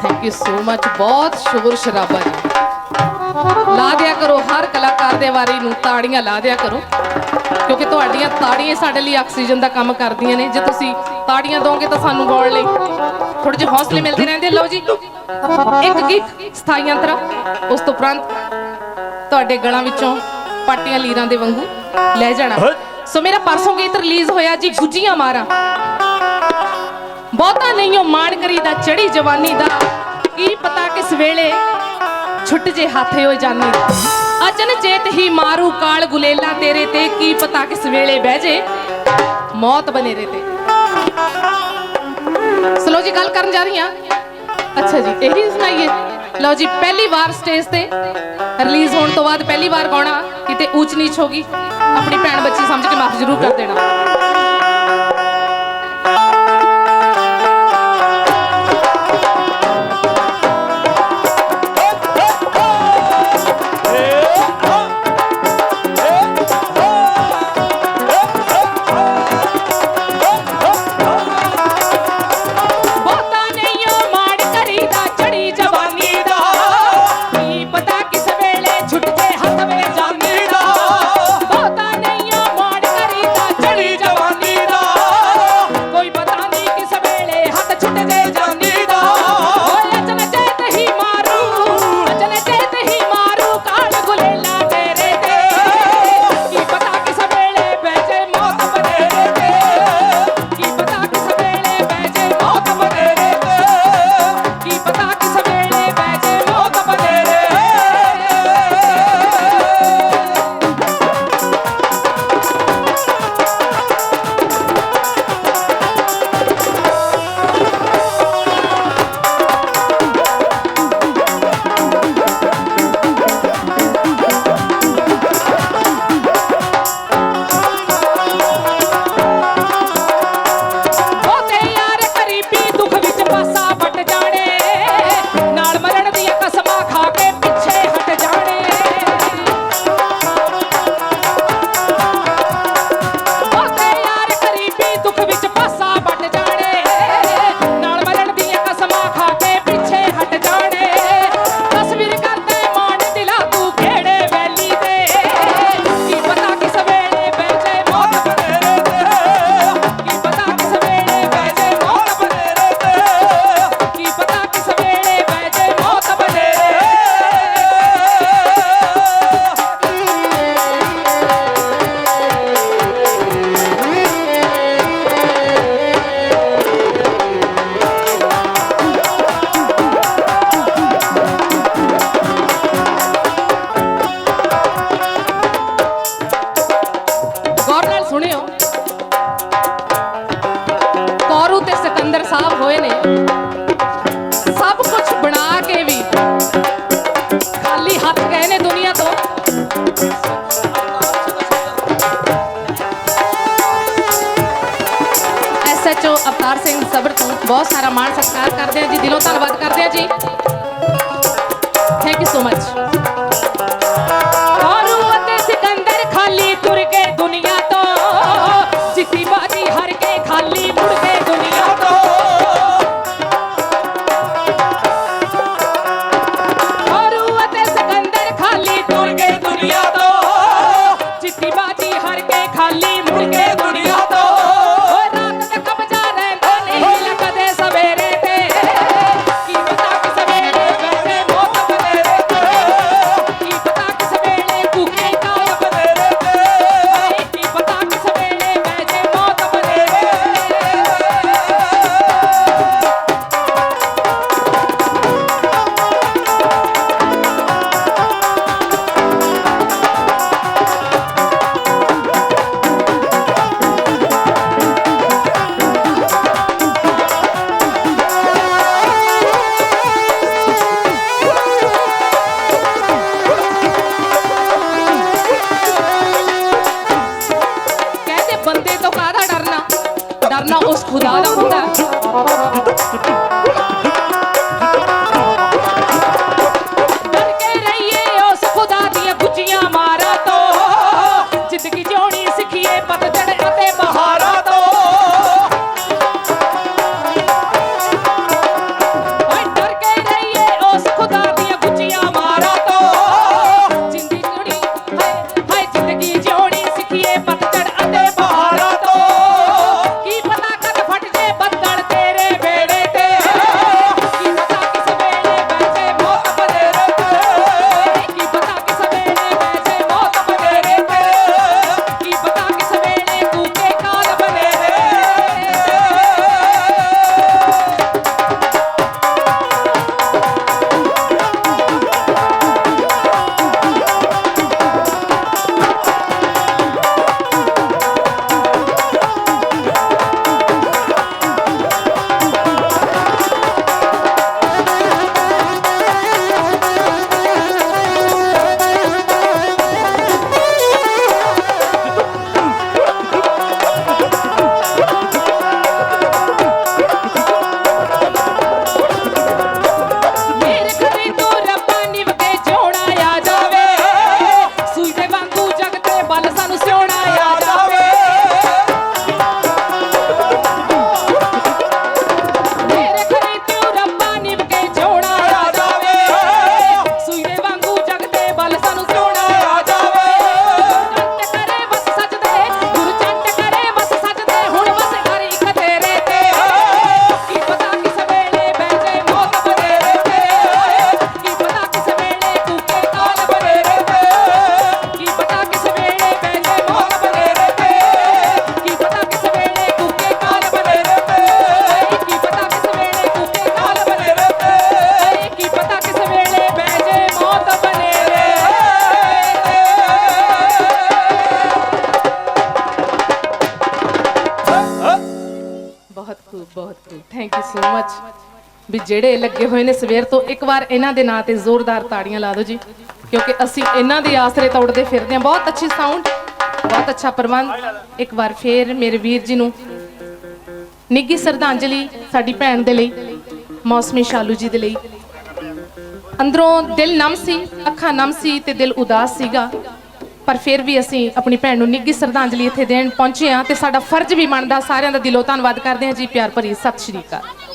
Thank you so much ਬਹੁਤ ਸ਼ੁਕਰ ਸ਼ਰਾਬਾ ਜੀ। ਲਾ ਦਿਆ ਕਰੋ ਹਰ ਕਲਾਕਾਰ ਦੇ ਵਾਰੀ ਨੂੰ ਤਾੜੀਆਂ ਲਾ ਦਿਆ ਕਰੋ। ਕਿਉਂਕਿ ਤੁਹਾਡੀਆਂ ਤਾੜੀਆਂ ਸਾਡੇ ਲਈ ਆਕਸੀਜਨ ਦਾ ਕੰਮ ਕਰਦੀਆਂ ਨੇ। ਜੇ ਤੁਸੀਂ ਤਾੜੀਆਂ ਦੋਗੇ ਤਾਂ ਸਾਨੂੰ ਗਾਉਣ ਲਈ ਥੋੜੇ ਜਿਹੇ ਹੌਸਲੇ ਮਿਲਦੇ ਰਹਿੰਦੇ। ਲਓ ਜੀ ਇੱਕ ਗੀਤ ਸਥਾਈ ਅੰਤਰਾ ਉਸ ਤੋਂ ਉਪਰੰਤ ਤੁਹਾਡੇ ਗਲਾਂ ਵਿੱਚੋਂ ਪਾਟੀਆਂ ਲੀਰਾਂ ਦੇ ਵਾਂਗੂ ਲੈ ਜਾਣਾ। ਸੋ ਮੇਰਾ ਪਰਸੋਂ ਗੀਤ ਰਿਲੀਜ਼ ਹੋਇਆ ਜੀ ਗੁੱਜੀਆਂ ਮਾਰਾਂ। ਬਹੁਤਾ ਮਾਣ ਕਰੀਦਾ ਚੜੀ ਜਵਾਨੀ ਦਾ। ਕੀ ਪਤਾ ਕਿਸ ਵੇਲੇ ਛੁੱਟ ਜੇ ਹੱਥੇ ਹੋ ਜਾਨੀ ਅਚਨ ਚੇਤ ਹੀ ਮਾਰੂ ਕਾਲ ਗੁਲੇਲਾ ਤੇਰੇ ਤੇ। ਕੀ ਪਤਾ ਕਿਸ ਵੇਲੇ ਬਹਿ ਜੇ ਮੌਤ ਬਨੇਰੇ ਤੇ। ਸਲੋ ਜੀ, ਗੱਲ ਕਰਨ ਜਾ ਰਹੀ ਹਾਂ। ਅੱਛਾ ਜੀ, ਇਹੀ ਸੁਣਾਈਏ। ਲਓ ਜੀ, ਪਹਿਲੀ ਵਾਰ ਸਟੇਜ ਤੇ ਰਿਲੀਜ਼ ਹੋਣ ਤੋਂ ਬਾਅਦ ਪਹਿਲੀ ਵਾਰ ਗਾਉਣਾ। ਕਿਤੇ ਊਚ ਨੀਚ ਹੋਗੀ ਆਪਣੀ ਭੈਣ ਬੱਚੀ ਸਮਝ ਕੇ ਮਾਫ ਜ਼ਰੂਰ ਕਰ ਦੇਣਾ। ਦਿਲੋਂ ਧੰਨਵਾਦ ਕਰਦੇ ਆ ਜੀ। ਡਰਨਾ ਉਸ ਖੁਦਾ ਦਾ ਹੁੰਦਾ ਵੀ ਜਿਹੜੇ ਲੱਗੇ ਹੋਏ ਨੇ ਸਵੇਰ ਤੋਂ, ਇੱਕ ਵਾਰ ਇਹਨਾਂ ਦੇ ਨਾਂ ਤੇ ਜ਼ੋਰਦਾਰ ਤਾੜੀਆਂ ਲਾ ਦਿਓ ਜੀ, ਕਿਉਂਕਿ ਅਸੀਂ ਇਹਨਾਂ ਦੇ ਆਸਰੇ ਤੋੜਦੇ ਫਿਰਦੇ ਹਾਂ। ਬਹੁਤ ਅੱਛੀ ਸਾਊਂਡ ਬਹੁਤ ਅੱਛਾ ਪ੍ਰਬੰਧ। ਇੱਕ ਵਾਰ ਫੇਰ ਮੇਰੇ ਵੀਰ ਜੀ ਨੂੰ ਨਿੱਗੀ ਸ਼ਰਧਾਂਜਲੀ ਸਾਡੀ ਭੈਣ ਦੇ ਲਈ, ਮੌਸਮੀ ਸ਼ਾਲੂ ਜੀ ਦੇ ਲਈ। ਅੰਦਰੋਂ ਦਿਲ ਨਮ ਸੀ, ਅੱਖਾਂ ਨਮ ਸੀ ਤੇ ਦਿਲ ਉਦਾਸ ਸੀਗਾ, ਪਰ ਫਿਰ ਵੀ ਅਸੀਂ ਆਪਣੀ ਭੈਣ ਨੂੰ ਨਿੱਗੀ ਸ਼ਰਧਾਂਜਲੀ ਇੱਥੇ ਦੇਣ ਪਹੁੰਚੇ ਹਾਂ ਤੇ ਸਾਡਾ ਫਰਜ਼ ਵੀ ਬਣਦਾ ਸਾਰਿਆਂ ਦਾ ਦਿਲੋਂ ਧੰਨਵਾਦ ਕਰਦੇ ਹਾਂ ਜੀ। ਪਿਆਰ ਭਰੀ ਸਤਿ ਸ਼੍ਰੀ ਅਕਾਲ।